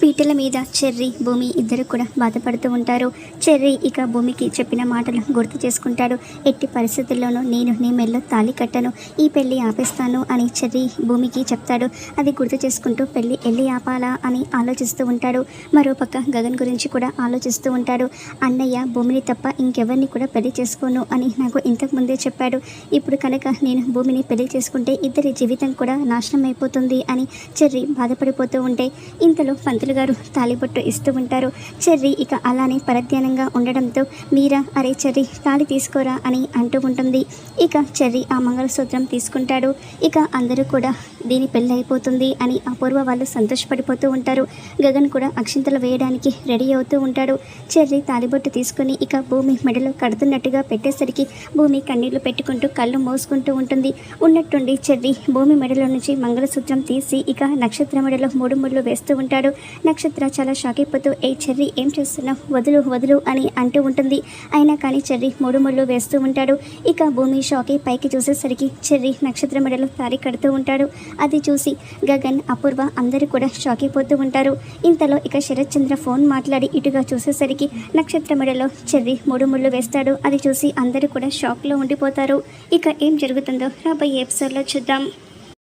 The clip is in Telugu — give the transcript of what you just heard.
పీటల మీద చెర్రీ భూమి ఇద్దరు కూడా బాధపడుతూ ఉంటారు. చెర్రీ ఇక భూమికి చెప్పిన మాటలు గుర్తు చేసుకుంటాడు. ఎట్టి పరిస్థితుల్లోనూ నేను నీ మెల్లో తాళి కట్టను. ఈ పెళ్ళి ఆపేస్తాను అని చెర్రీ భూమికి చెప్తాడు. అది గుర్తు చేసుకుంటూ పెళ్ళి ఎల్లి ఆపాలా అని ఆలోచిస్తూ ఉంటాడు. మరోపక్క గగన్ గురించి కూడా ఆలోచిస్తూ ఉంటాడు. అన్నయ్య భూమిని తప్ప ఇంకెవరిని కూడా పెళ్ళి చేసుకోను అని నాకు ఇంతకు ముందే చెప్పాడు. ఇప్పుడు కనుక నేను భూమిని పెళ్ళి చేసుకుంటే ఇద్దరి జీవితం కూడా నాశనం అయిపోతుంది అని చెర్రీ బాధపడిపోతూ ఉంటే ఇంతలో పంతులు గారు తాలిబొట్టు ఇస్తూ ఉంటారు. చెర్రీ ఇక అలానే పరధ్యానంగా ఉండడంతో మీరా అరే చెర్రీ తాళి తీసుకోరా అని అంటూ ఉంటుంది. ఇక చెర్రీ ఆ మంగళసూత్రం తీసుకుంటాడు. ఇక అందరూ కూడా దీని పెళ్ళైపోతుంది అయిపోతుంది అని అపూర్వ వాళ్ళు సంతోషపడిపోతూ ఉంటారు. గగన్ కూడా అక్షింతలు వేయడానికి రెడీ అవుతూ ఉంటాడు. చెర్రీ తాలిబొట్టు తీసుకుని ఇక భూమి మెడలో కడుతున్నట్టుగా పెట్టేసరికి భూమి కన్నీళ్ళు పెట్టుకుంటూ కళ్ళు మోసుకుంటూ ఉంటుంది. ఉన్నట్టుండి చెర్రీ భూమి మెడలో నుంచి మంగళసూత్రం తీసి ఇక నక్షత్ర మెడలో మూడు ముళ్ళు వేస్తూ ఉంటాడు. నక్షత్ర చాలా షాక్ అయిపోతూ ఏ చెర్రీ ఏం చేస్తున్నావు? వదులు వదులు అని అంటూ ఉంటుంది. అయినా కానీ చెర్రీ మూడు ముళ్ళు వేస్తూ ఉంటాడు. ఇక భూమి షాక్ అయి పైకి చూసేసరికి చెర్రీ నక్షత్ర మెడలో తారి కడుతూ ఉంటాడు. అది చూసి గగన్ అపూర్వ అందరూ కూడా షాక్ అయిపోతూ ఉంటారు. ఇంతలో ఇక శరత్ చంద్ర ఫోన్ మాట్లాడి ఇటుగా చూసేసరికి నక్షత్ర మెడలో చెర్రీ మూడు ముళ్ళు వేస్తాడు. అది చూసి అందరూ కూడా షాక్లో ఉండిపోతారు. ఇక ఏం జరుగుతుందో రాబోయే ఎపిసోడ్లో చూద్దాం.